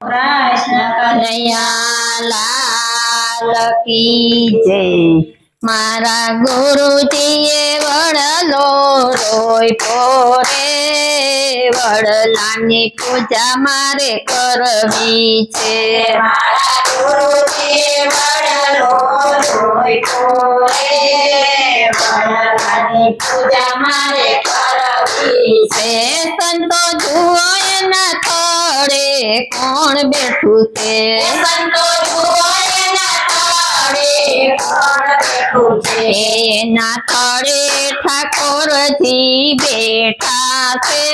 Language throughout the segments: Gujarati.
કૃષ્ણ કનૈયા મારા ગુરુજીએ વડલો રોય પોરે વડલાની પૂજા મારે કરવી છે. મારા ગુરુજી વડલો રોય કોરે વડલાની પૂજા મારે કરવી છે. સંતો જુઓ એના થોડે કોણ બેઠું છે? એના તળે કોણ બેઠું છે એના તળે ઠાકોરજી બેઠા છે.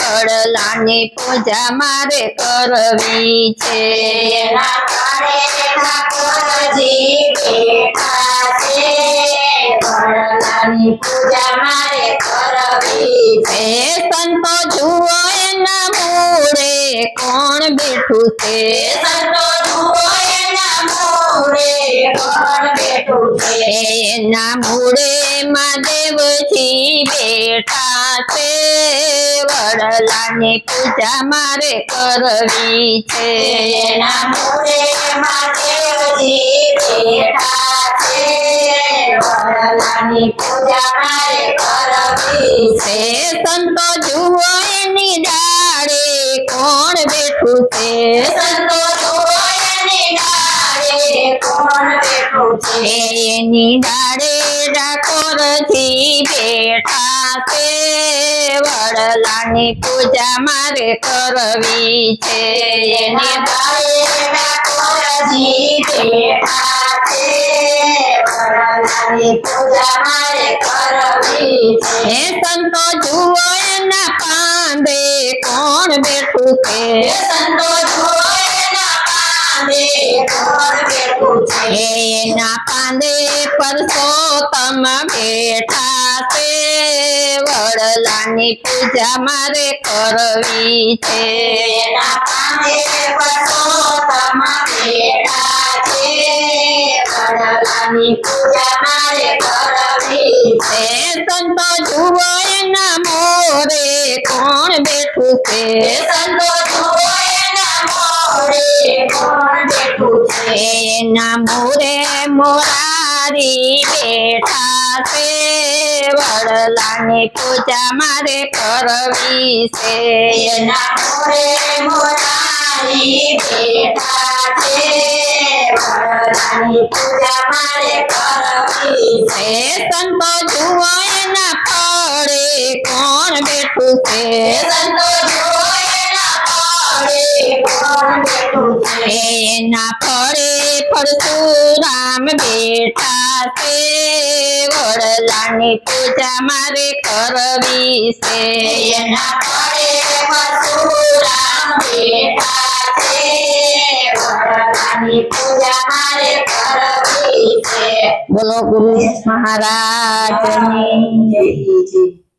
વડલાની પૂજા મારે કરવી છે. ઠાકોરજી બેઠા છે વડલાની પૂજા મારે કરવી છે. સંતો જુઓ બેઠું છે. એના બેઠું છે. એના મૂળે મહાદેવજી બેઠા છે. વડલાની પૂજા મારે કરવી છે. એના મોરે મહાદેવજી બેઠા છે. વડલાની પૂજા મારે કરવી છે. સંતો જુઓ એની ડાળે કોણ બેઠું છે એની ડાળે છે ડાળે બેઠા વડલાની પૂજા મારે કરવી છે. એને કોરજી બેઠા છે. વડલાની પૂજા મારે કરવી છે. સંતો જુઓ એના પાંદે. કોણ બેઠું છે. એના કાંદે પરસો પરસોત્તમ બેઠા છે. વડલાની પૂજા મારે કરવી છે. વડલાની પૂજા મારે કરવી છે. સંતો જુઓ એના મોરે કોણ બેઠું છે? સંતો જુઓ એના મોરે કોણ બેઠું છે? એના મોરે મોરારી બેઠા છે. વડલાની પૂજા મારે કરવી છે. એના મોરે મોરારી બેઠા છે. વડલાની પૂજા મારે કરવી હે કોણ બેઠું છે? સંતો જુઓ એના પડે કોણ બેઠું છે એના ફળે પરશુરામ બેઠા છે વડલાની પૂજા મારે કરવી છે. એના મારે કરવી છે